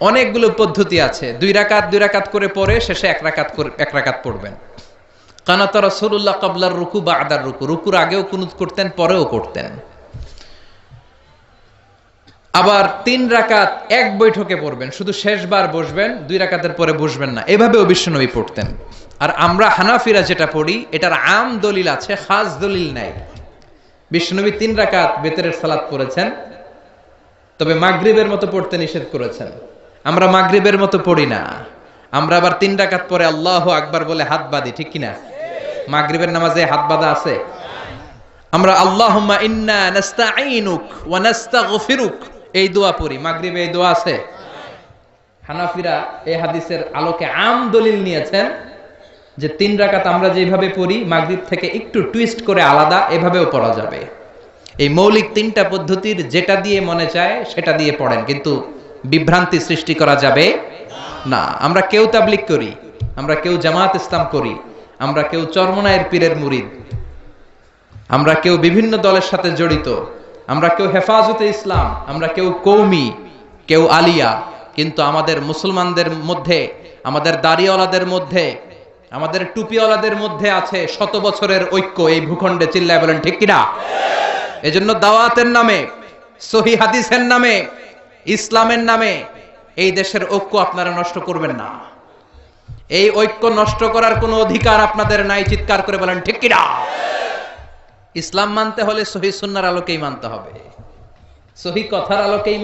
অনেকগুলো পদ্ধতি আছে। দুই রাকাত দুই রাকাত করে পরে শেষে এক রাকাত এক রাকাত পড়বেন। কানাত রাসূলুল্লাহ কাবলার রুকু বা আদার রুকু। রুকুর আগেও কুনুত করতেন, পরেও করতেন। আবার তিন রাকাত এক বৈঠকে পড়বেন। শুধু শেষবার বসবেন, দুই রাকাতের পরে বসবেন না। এভাবেও বিশ্বনবী পড়তেন। আর আমরা হানাফিরা যেটা পড়ি, এটার আম দলিল আছে, খাস দলিল নাই। বিশ্বনবী তিন রাকাত বেতরের সালাত পড়েছেন, তবে মাগরিবের মতো পড়তে নিষেধ করেছেন। আমরা মাগরিবের মতো পড়ি না। আমরা আবার তিন ডাকাত পরে আল্লাহ আকবার বলে হাত বাঁধি, ঠিক কিনা? মাগরিবের নামাজে হাত বাঁধা আছে? আমরা নাস্তাগফিরুক, এই দোয়া পড়ি। মাগরিবে এই দোয়া আছে? হানাফিরা এই হাদিসের আলোকে আম দলিল নিয়েছেন যে তিন রাকাত আমরা যেভাবে পড়ি, মাগরিব থেকে একটু টুইস্ট করে আলাদা, এভাবেও পড়া যাবে। এই মৌলিক তিনটা পদ্ধতির যেটা দিয়ে মনে চায়, সেটা দিয়ে পড়েন। কিন্তু বিভ্রান্তি সৃষ্টি করা যাবে? না। আমরা কেউ তাবলিক করি, আমরা কেউ জামাত ইসলাম করি, আমরা কেউ চরমনায়ের পীরের মুরিদ, আমরা কেউ বিভিন্ন দলের সাথে জড়িত, আমরা কেউ হেফাজতে ইসলাম, আমরা কেউ কৌমি, কেউ আলিয়া, কিন্তু আমাদের মুসলমানদের মধ্যে, আমাদের দাড়িওয়ালাদের মধ্যে, আমাদের টুপিওয়ালাদের মধ্যে আছে শত বছরের ঐক্য, এই ভূখণ্ডে চিল্লায় বলেন ঠিক কিনা? এজন্য দাওয়াতের নামে, সহি হাদিসের নামে ইসলামের নামে এই দেশের ঐক্য আপনারা নষ্ট করবেন না। এই ঐক্য নষ্ট করার কোনো অধিকার আপনাদের নাই, চিৎকার করে বলেন, ঠিক কিনা? ইসলাম মানতে হলে সহি সুন্নার আলোকেই মানতে হবে। সহি কথার আলোকেই